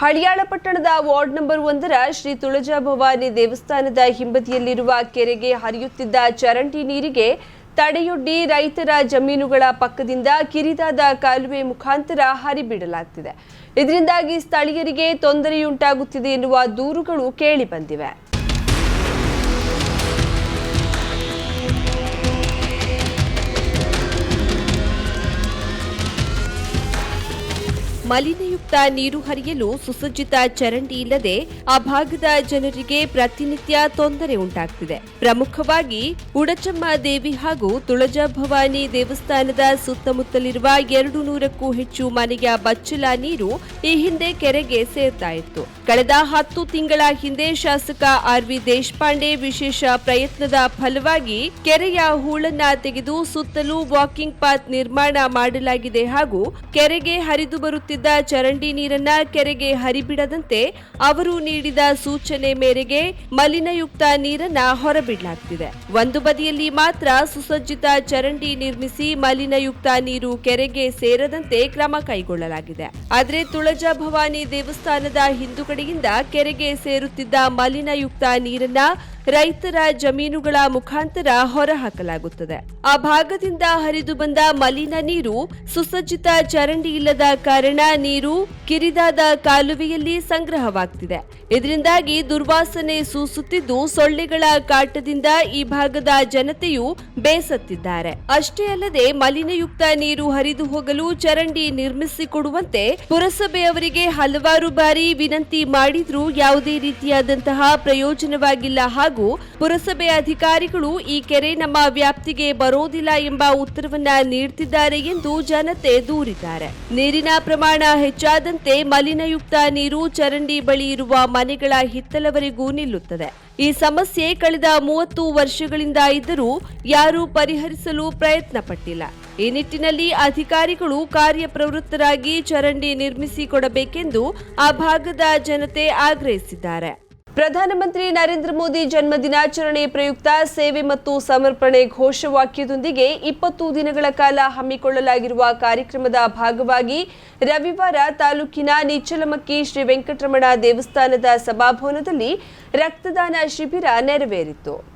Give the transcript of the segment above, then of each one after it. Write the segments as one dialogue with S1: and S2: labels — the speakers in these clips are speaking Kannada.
S1: ಹಳಿಯಾಳ ಪಟ್ಟಣದ ವಾರ್ಡ್ ನಂಬರ್ ಒಂದರ ಶ್ರೀ ತುಳಜಾ ಭವಾನಿ ದೇವಸ್ಥಾನದ ಹಿಂಬದಿಯಲ್ಲಿರುವ ಕೆರೆಗೆ ಹರಿಯುತ್ತಿದ್ದ ಚರಂಡಿ ನೀರಿಗೆ ತಡೆಯೊಡ್ಡಿ ರೈತರ ಜಮೀನುಗಳ ಪಕ್ಕದಿಂದ ಕಿರಿದಾದ ಕಾಲುವೆ ಮುಖಾಂತರ ಹರಿಬಿಡಲಾಗ್ತಿದೆ. ಇದರಿಂದಾಗಿ ಸ್ಥಳೀಯರಿಗೆ ತೊಂದರೆಯುಂಟಾಗುತ್ತಿದೆ ಎನ್ನುವ ದೂರುಗಳು ಕೇಳಿಬಂದಿವೆ ಮಲಿನಯುಕ್ತ ನೀರು ಹರಿಯಲು ಸುಸಜ್ಜಿತ ಚರಂಡಿ ಇಲ್ಲದೆ ಆ ಭಾಗದ ಜನರಿಗೆ ಪ್ರತಿನಿತ್ಯ ತೊಂದರೆ ಉಂಟಾಗ್ತಿದೆ. ಪ್ರಮುಖವಾಗಿ ಉಡಚಮ್ಮ ದೇವಿ ಹಾಗೂ ತುಳಜಾ ಭವಾನಿ ದೇವಸ್ಥಾನದ ಸುತ್ತಮುತ್ತಲಿರುವ ಎರಡು ನೂರಕ್ಕೂ ಹೆಚ್ಚು ಮನೆಯ ಬಚ್ಚಲ ನೀರು ಈ ಹಿಂದೆ ಕೆರೆಗೆ ಸೇರ್ತಾ ಇತ್ತು. ಕಳೆದ ಹತ್ತು ತಿಂಗಳ ಹಿಂದೆ ಶಾಸಕ ಆರ್ ವಿ ದೇಶಪಾಂಡೆ ವಿಶೇಷ ಪ್ರಯತ್ನದ ಫಲವಾಗಿ ಕೆರೆಯ ಹೂಳನ್ನ ತೆಗೆದು ಸುತ್ತಲೂ ವಾಕಿಂಗ್ ಪಾತ್ ನಿರ್ಮಾಣ ಮಾಡಲಾಗಿದೆ ಹಾಗೂ ಕೆರೆಗೆ ಹರಿದು ಬರುತ್ತಿದ್ದ ಚರಂಡಿ ನೀರನ್ನ ಕೆರೆಗೆ ಹರಿಬಿಡದಂತೆ ಅವರು ನೀಡಿದ ಸೂಚನೆ ಮೇರೆಗೆ ಮಲಿನಯುಕ್ತ ನೀರನ್ನ ಹೊರಬಿಡಲಾಗ್ತಿದೆ. ಒಂದು ಬದಿಯಲ್ಲಿ ಮಾತ್ರ ಸುಸಜ್ಜಿತ ಚರಂಡಿ ನಿರ್ಮಿಸಿ ಮಲಿನಯುಕ್ತ ನೀರು ಕೆರೆಗೆ ಸೇರದಂತೆ ಕ್ರಮ ಕೈಗೊಳ್ಳಲಾಗಿದೆ. ಆದರೆ ತುಳಜಾ ಭವಾನಿ ದೇವಸ್ಥಾನದ ಹಿಂದುಗಡೆಯಿಂದ ಕೆರೆಗೆ ಸೇರುತ್ತಿದ್ದ ಮಲಿನಯುಕ್ತ ನೀರನ್ನ ರೈತರ ಜಮೀನುಗಳ ಮುಖಾಂತರ ಹೊರಹಾಕಲಾಗುತ್ತದೆ. ಆ ಭಾಗದಿಂದ ಹರಿದು ಬಂದ ಮಲಿನ ನೀರು ಸುಸಜ್ಜಿತ ಚರಂಡಿ ಇಲ್ಲದ ಕಾರಣ ನೀರು ಕಿರಿದಾದ ಕಾಲುವೆಯಲ್ಲಿ ಸಂಗ್ರಹವಾಗ್ತಿದೆ. ಇದರಿಂದಾಗಿ ದುರ್ವಾಸನೆ ಸೂಸುತ್ತಿದ್ದು ಸೊಳ್ಳೆಗಳ ಕಾಟದಿಂದ ಈ ಭಾಗದ ಜನತೆಯು ಬೇಸತ್ತಿದ್ದಾರೆ. ಅಷ್ಟೇ ಅಲ್ಲದೆ ಮಲಿನಯುಕ್ತ ನೀರು ಹರಿದು ಹೋಗಲು ಚರಂಡಿ ನಿರ್ಮಿಸಿಕೊಡುವಂತೆ ಪುರಸಭೆಯವರಿಗೆ ಹಲವಾರು ಬಾರಿ ವಿನಂತಿ ಮಾಡಿದ್ರೂ ಯಾವುದೇ ರೀತಿಯಾದಂತಹ ಪ್ರಯೋಜನವಾಗಿಲ್ಲ ಹಾಗೂ ಪುರಸಭೆ ಅಧಿಕಾರಿಗಳು ಈ ಕೆರೆ ನಮ್ಮ ವ್ಯಾಪ್ತಿಗೆ ಬರೋದಿಲ್ಲ ಎಂಬ ಉತ್ತರವನ್ನ ನೀಡುತ್ತಿದ್ದಾರೆ ಎಂದು ಜನತೆ ದೂರಿದ್ದಾರೆ. ನೀರಿನ ಪ್ರಮಾಣ ಹೆಚ್ಚಾದಂತೆ ಮಲಿನಯುಕ್ತ ನೀರು ಚರಂಡಿ ಬಳಿ ಇರುವ ಮನೆಗಳ ಹಿತ್ತಲವರೆಗೂ ನಿಲ್ಲುತ್ತದೆ. ಈ ಸಮಸ್ಯೆ ಕಳೆದ ಮೂವತ್ತು ವರ್ಷಗಳಿಂದ ಇದ್ದರೂ ಯಾರೂ ಪರಿಹರಿಸಲು ಪ್ರಯತ್ನ ಪಟ್ಟಿಲ್ಲ ಈ ನಿಟ್ಟಿನಲ್ಲಿ ಅಧಿಕಾರಿಗಳು ಕಾರ್ಯಪ್ರವೃತ್ತರಾಗಿ ಚರಂಡಿ ನಿರ್ಮಿಸಿಕೊಡಬೇಕೆಂದು ಆ ಭಾಗದ ಜನತೆ ಆಗ್ರಹಿಸಿದ್ದಾರೆ. ಪ್ರಧಾನಮಂತ್ರಿ ನರೇಂದ್ರ ಮೋದಿ ಜನ್ಮ ದಿನಾಚರಣೆ ಪ್ರಯುಕ್ತ ಸೇವೆ ಮತ್ತು ಸಮರ್ಪಣೆ ಘೋಷವಾಕ್ಯದೊಂದಿಗೆ ಇಪ್ಪತ್ತು ದಿನಗಳ ಕಾಲ ಹಮ್ಮಿಕೊಳ್ಳಲಾಗಿರುವ ಕಾರ್ಯಕ್ರಮದ ಭಾಗವಾಗಿ ರವಿವಾರ ತಾಲೂಕಿನ ನಿಚ್ಚಲಮಕ್ಕಿ ಶ್ರೀ ವೆಂಕಟರಮಣ ದೇವಸ್ಥಾನದ ಸಭಾಭವನದಲ್ಲಿ ರಕ್ತದಾನ ಶಿಬಿರ ನೆರವೇರಿತು.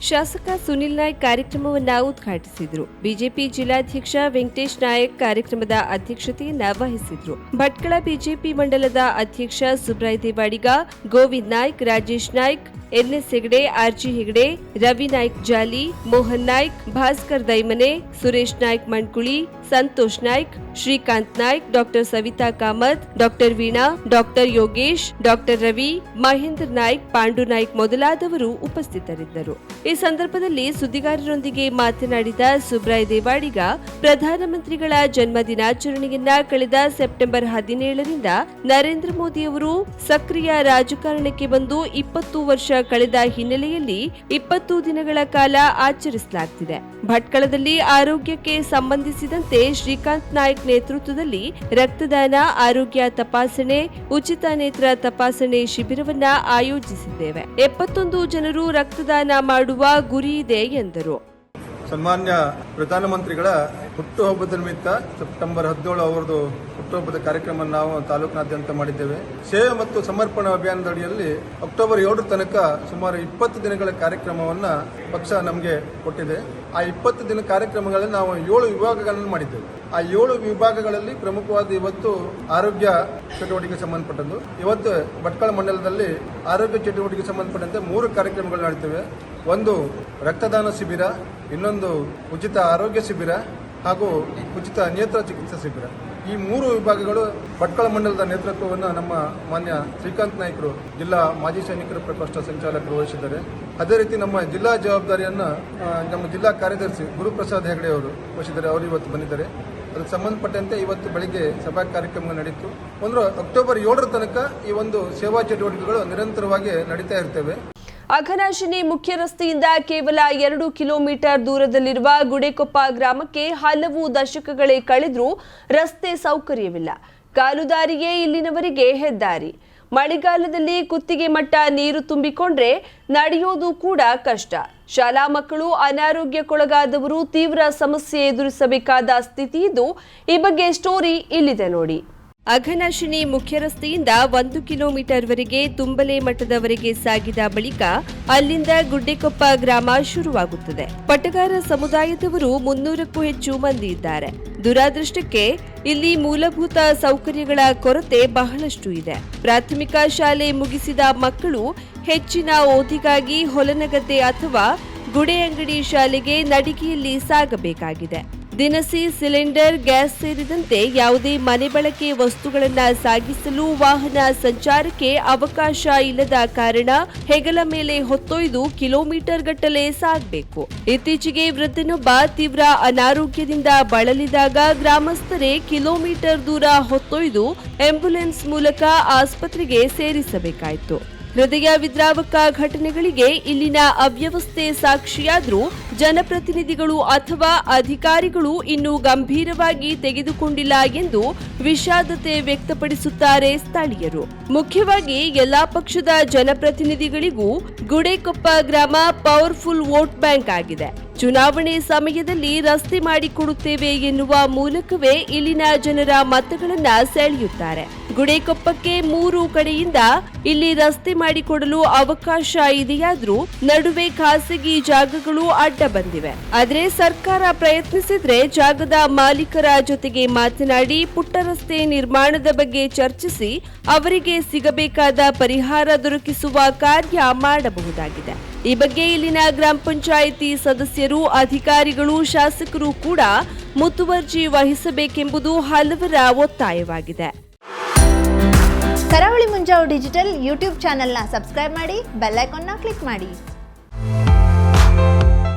S1: ಶಾಸಕ ಸುನಿಲ್ ನಾಯ್ಕ್ ಕಾರ್ಯಕ್ರಮವನ್ನು ಉದ್ಘಾಟಿಸಿದರು. ಬಿಜೆಪಿ ಜಿಲ್ಲಾಧ್ಯಕ್ಷ ವೆಂಕಟೇಶ್ ನಾಯಕ್ ಕಾರ್ಯಕ್ರಮದ ಅಧ್ಯಕ್ಷತೆಯನ್ನ ವಹಿಸಿದ್ರು. ಭಟ್ಕಳ ಬಿಜೆಪಿ ಮಂಡಲದ ಅಧ್ಯಕ್ಷ Subray Devadiga, Govind Naik, Rajesh Naik, N S Hegde, R G Hegde, Ravi Naik Jali, Mohan Naik, Bhaskar Daimane, Suresh Naik Mankuli, Santosh Naik, Shrikant Naik, doctor Savita Kamat, doctor Veena, doctor Yogesh, doctor Ravi, Mahendra Naik, Pandu Naik ಮೊದಲಾದವರು ಉಪಸ್ಥಿತರಿದ್ದರು. ಈ ಸಂದರ್ಭದಲ್ಲಿ ಸುದ್ದಿಗಾರರೊಂದಿಗೆ ಮಾತನಾಡಿದ ಸುಬ್ರಾಯ್ ದೇವಾಡಿಗ, ಪ್ರಧಾನಮಂತ್ರಿಗಳ ಜನ್ಮ ದಿನಾಚರಣೆಯನ್ನ ಕಳೆದ ಸೆಪ್ಟೆಂಬರ್ ಹದಿನೇಳರಿಂದ ನರೇಂದ್ರ ಮೋದಿಯವರು ಸಕ್ರಿಯ ರಾಜಕಾರಣಕ್ಕೆ ಬಂದು ಇಪ್ಪತ್ತು ವರ್ಷ ಕಳೆದ ಹಿನ್ನೆಲೆಯಲ್ಲಿ ಇಪ್ಪತ್ತು ದಿನಗಳ ಕಾಲ ಆಚರಿಸಲಾಗುತ್ತಿದೆ ಭಟ್ಕಳದಲ್ಲಿ ಆರೋಗ್ಯಕ್ಕೆ ಸಂಬಂಧಿಸಿದಂತೆ ಶ್ರೀಕಾಂತ್ ನಾಯ್ಕ್ ನೇತೃತ್ವದಲ್ಲಿ ರಕ್ತದಾನ, ಆರೋಗ್ಯ ತಪಾಸಣೆ, ಉಚಿತ ನೇತ್ರ ತಪಾಸಣೆ ಶಿಬಿರವನ್ನ ಆಯೋಜಿಸಿದ್ದೇವೆ. ಎಪ್ಪತ್ತೊಂದು ಜನರು ರಕ್ತದಾನ ಮಾಡುವ ಗುರಿ ಇದೆ ಎಂದರು.
S2: ಸನ್ಮಾನ್ಯ ಪ್ರಧಾನಮಂತ್ರಿಗಳ ಹುಟ್ಟುಹಬ್ಬದ ನಿಮಿತ್ತ ಸೆಪ್ಟೆಂಬರ್ ಹದಿನೇಳು ಅವರದು ಹುಟ್ಟುಹಬ್ಬದ ಕಾರ್ಯಕ್ರಮ ನಾವು ತಾಲೂಕಿನಾದ್ಯಂತ ಮಾಡಿದ್ದೇವೆ. ಸೇವೆ ಮತ್ತು ಸಮರ್ಪಣಾ ಅಭಿಯಾನದ ಅಡಿಯಲ್ಲಿ ಅಕ್ಟೋಬರ್ ಏಳರ ತನಕ ಸುಮಾರು ಇಪ್ಪತ್ತು ದಿನಗಳ ಕಾರ್ಯಕ್ರಮವನ್ನು ಪಕ್ಷ ನಮಗೆ ಕೊಟ್ಟಿದೆ. ಆ ಇಪ್ಪತ್ತು ದಿನ ಕಾರ್ಯಕ್ರಮಗಳಲ್ಲಿ ನಾವು ಏಳು ವಿಭಾಗಗಳನ್ನು ಮಾಡಿದ್ದೇವೆ. ಆ ಏಳು ವಿಭಾಗಗಳಲ್ಲಿ ಪ್ರಮುಖವಾದ ಇವತ್ತು ಆರೋಗ್ಯ ಚಟುವಟಿಕೆ ಸಂಬಂಧಪಟ್ಟದ್ದು. ಇವತ್ತು ಭಟ್ಕಳ ಮಂಡಲದಲ್ಲಿ ಆರೋಗ್ಯ ಚಟುವಟಿಕೆ ಸಂಬಂಧಪಟ್ಟಂತೆ ಮೂರು ಕಾರ್ಯಕ್ರಮಗಳು ನಡೀತವೆ. ಒಂದು ರಕ್ತದಾನ ಶಿಬಿರ, ಇನ್ನೊಂದು ಉಚಿತ ಆರೋಗ್ಯ ಶಿಬಿರ ಹಾಗೂ ಉಚಿತ ನೇತ್ರ ಚಿಕಿತ್ಸಾ ಶಿಬಿರ ಈ ಮೂರು ವಿಭಾಗಗಳು ಭಟ್ಕಳ ಮಂಡಲದ ನೇತೃತ್ವವನ್ನು ನಮ್ಮ ಮಾನ್ಯ ಶ್ರೀಕಾಂತ್ ನಾಯ್ಕರು, ಜಿಲ್ಲಾ ಮಾಜಿ ಸೈನಿಕರ ಪ್ರಕೋಷ್ಠ ಸಂಚಾಲಕರು ವಹಿಸಿದ್ದಾರೆ. ಅದೇ ರೀತಿ ನಮ್ಮ ಜಿಲ್ಲಾ ಜವಾಬ್ದಾರಿಯನ್ನು ನಮ್ಮ ಜಿಲ್ಲಾ ಕಾರ್ಯದರ್ಶಿ ಗುರುಪ್ರಸಾದ್ ಹೆಗಡೆ ಅವರು ವಹಿಸಿದ್ದಾರೆ. ಅವರು ಇವತ್ತು ಬಂದಿದ್ದಾರೆ. ಅದಕ್ಕೆ ಸಂಬಂಧಪಟ್ಟಂತೆ ಇವತ್ತು ಬೆಳಿಗ್ಗೆ ಸಭಾ ಕಾರ್ಯಕ್ರಮ ನಡೆಯಿತು ಒಂದು ಅಕ್ಟೋಬರ್ ಏಳರ ತನಕ ಈ ಒಂದು ಸೇವಾ ಚಟುವಟಿಕೆಗಳು ನಿರಂತರವಾಗಿ ನಡೀತಾ ಇರ್ತವೆ.
S1: ಅಘನಾಶಿನಿ ಮುಖ್ಯ ರಸ್ತೆಯಿಂದ ಕೇವಲ ಎರಡು ಕಿಲೋಮೀಟರ್ ದೂರದಲ್ಲಿರುವ ಗುಡೇಕೊಪ್ಪ ಗ್ರಾಮಕ್ಕೆ ಹಲವು ದಶಕಗಳೇ ಕಳೆದರೂ ರಸ್ತೆ ಸೌಕರ್ಯವಿಲ್ಲ. ಕಾಲುದಾರಿಯೇ ಇಲ್ಲಿನವರಿಗೆ ಹೆದ್ದಾರಿ. ಮಳೆಗಾಲದಲ್ಲಿ ಕುತ್ತಿಗೆ ಮಟ್ಟ ನೀರು ತುಂಬಿಕೊಂಡ್ರೆ ನಡೆಯೋದು ಕೂಡ ಕಷ್ಟ. ಶಾಲಾ ಮಕ್ಕಳು ಅನಾರೋಗ್ಯಕ್ಕೊಳಗಾದವರು ತೀವ್ರ ಸಮಸ್ಯೆ ಎದುರಿಸಬೇಕಾದ ಸ್ಥಿತಿ ಇದ್ದು, ಈ ಬಗ್ಗೆ ಸ್ಟೋರಿ ಇಲ್ಲಿದೆ ನೋಡಿ. ಅಘನಾಶಿನಿ ಮುಖ್ಯ ರಸ್ತೆಯಿಂದ ಒಂದು ಕಿಲೋಮೀಟರ್ವರೆಗೆ ತುಂಬಲೆ ಮಠದವರೆಗೆ ಸಾಗಿದ ಬಳಿಕ ಅಲ್ಲಿಂದ ಗುಡ್ಡೆಕೊಪ್ಪ ಗ್ರಾಮ ಶುರುವಾಗುತ್ತದೆ. ಪಟಗಾರ ಸಮುದಾಯದವರು ಮುನ್ನೂರಕ್ಕೂ ಹೆಚ್ಚು ಮಂದಿ ಇದ್ದಾರೆ. ದುರಾದೃಷ್ಟಕ್ಕೆ ಇಲ್ಲಿ ಮೂಲಭೂತ ಸೌಕರ್ಯಗಳ ಕೊರತೆ ಬಹಳಷ್ಟು ಇದೆ. ಪ್ರಾಥಮಿಕ ಶಾಲೆ ಮುಗಿಸಿದ ಮಕ್ಕಳು ಹೆಚ್ಚಿನ ಓದಿಗಾಗಿ ಹೊಲನಗದ್ದೆ ಅಥವಾ ಗುಡೆ ಅಂಗಡಿ ಶಾಲೆಗೆ ನಡಿಗೆಯಲ್ಲಿ ಸಾಗಬೇಕಾಗಿದೆ. ದಿನಸಿ ಸಿಲಿಂಡರ್, ಗ್ಯಾಸ್ ಸೇರಿದಂತೆ ಯಾವುದೇ ಮನೆ ಬಳಕೆ ವಸ್ತುಗಳನ್ನು ಸಾಗಿಸಲು ವಾಹನ ಸಂಚಾರಕ್ಕೆ ಅವಕಾಶ ಇಲ್ಲದ ಕಾರಣ ಹೆಗಲ ಮೇಲೆ ಹೊತ್ತೊಯ್ದು ಕಿಲೋಮೀಟರ್ ಗಟ್ಟಲೆ ಸಾಗಬೇಕು. ಇತ್ತೀಚೆಗೆ ವೃದ್ಧನೊಬ್ಬ ತೀವ್ರ ಅನಾರೋಗ್ಯದಿಂದ ಬಳಲಿದಾಗ ಗ್ರಾಮಸ್ಥರೇ ಕಿಲೋಮೀಟರ್ ದೂರ ಹೊತ್ತೊಯ್ದು ಆಂಬ್ಯುಲೆನ್ಸ್ ಮೂಲಕ ಆಸ್ಪತ್ರೆಗೆ ಸೇರಿಸಬೇಕಾಯಿತು. ಹೃದಯ ವಿದ್ರಾವಕ ಘಟನೆಗಳಿಗೆ ಇಲ್ಲಿನ ಅವ್ಯವಸ್ಥೆ ಸಾಕ್ಷಿಯಾದ್ರೂ ಜನಪ್ರತಿನಿಧಿಗಳು ಅಥವಾ ಅಧಿಕಾರಿಗಳು ಇನ್ನೂ ಗಂಭೀರವಾಗಿ ತೆಗೆದುಕೊಂಡಿಲ್ಲ ಎಂದು ವಿಷಾದತೆ ವ್ಯಕ್ತಪಡಿಸುತ್ತಾರೆ ಸ್ಥಳೀಯರು. ಮುಖ್ಯವಾಗಿ ಎಲ್ಲಾ ಪಕ್ಷದ ಜನಪ್ರತಿನಿಧಿಗಳಿಗೂ ಗುಡೇಕೊಪ್ಪ ಗ್ರಾಮ ಪವರ್ಫುಲ್ ವೋಟ್ ಬ್ಯಾಂಕ್ ಆಗಿದೆ. ಚುನಾವಣೆ ಸಮಯದಲ್ಲಿ ರಸ್ತೆ ಮಾಡಿಕೊಡುತ್ತೇವೆ ಎನ್ನುವ ಮೂಲಕವೇ ಇಲ್ಲಿನ ಜನರ ಮತಗಳನ್ನ ಸೆಳೆಯುತ್ತಾರೆ. ಗುಡೇಕೊಪ್ಪಕ್ಕೆ ಮೂರು ಕಡೆಯಿಂದ ಇಲ್ಲಿ ರಸ್ತೆ ಮಾಡಿಕೊಡಲು ಅವಕಾಶ ಇದೆಯಾದ್ರೂ ನಡುವೆ ಖಾಸಗಿ ಜಾಗಗಳು ಅಡ್ಡ ಬಂದಿವೆ. ಆದರೆ ಸರ್ಕಾರ ಪ್ರಯತ್ನಿಸಿದ್ರೆ ಜಾಗದ ಮಾಲೀಕರ ಜೊತೆಗೆ ಮಾತನಾಡಿ ಪುಟ್ಟ ರಸ್ತೆ ನಿರ್ಮಾಣದ ಬಗ್ಗೆ ಚರ್ಚಿಸಿ ಅವರಿಗೆ ಸಿಗಬೇಕಾದ ಪರಿಹಾರ ದೊರಕಿಸುವ ಕಾರ್ಯ ಮಾಡಬಹುದಾಗಿದೆ. ಈ ಬಗ್ಗೆ ಇಲ್ಲಿನ ಗ್ರಾಮ ಪಂಚಾಯಿತಿ ಸದಸ್ಯರು, ಅಧಿಕಾರಿಗಳು, ಶಾಸಕರು ಕೂಡ ಮುತುವರ್ಜಿ ವಹಿಸಬೇಕೆಂಬುದು ಹಲವರ ಒತ್ತಾಯವಾಗಿದೆ.
S3: ಕರಾವಳಿ ಮುಂಜಾವು ಡಿಜಿಟಲ್ ಯೂಟ್ಯೂಬ್ ಚಾನೆಲ್ನ ಸಬ್ಸ್ಕ್ರೈಬ್ ಮಾಡಿ, ಬೆಲ್ ಐಕಾನ್ನ ಕ್ಲಿಕ್ ಮಾಡಿ.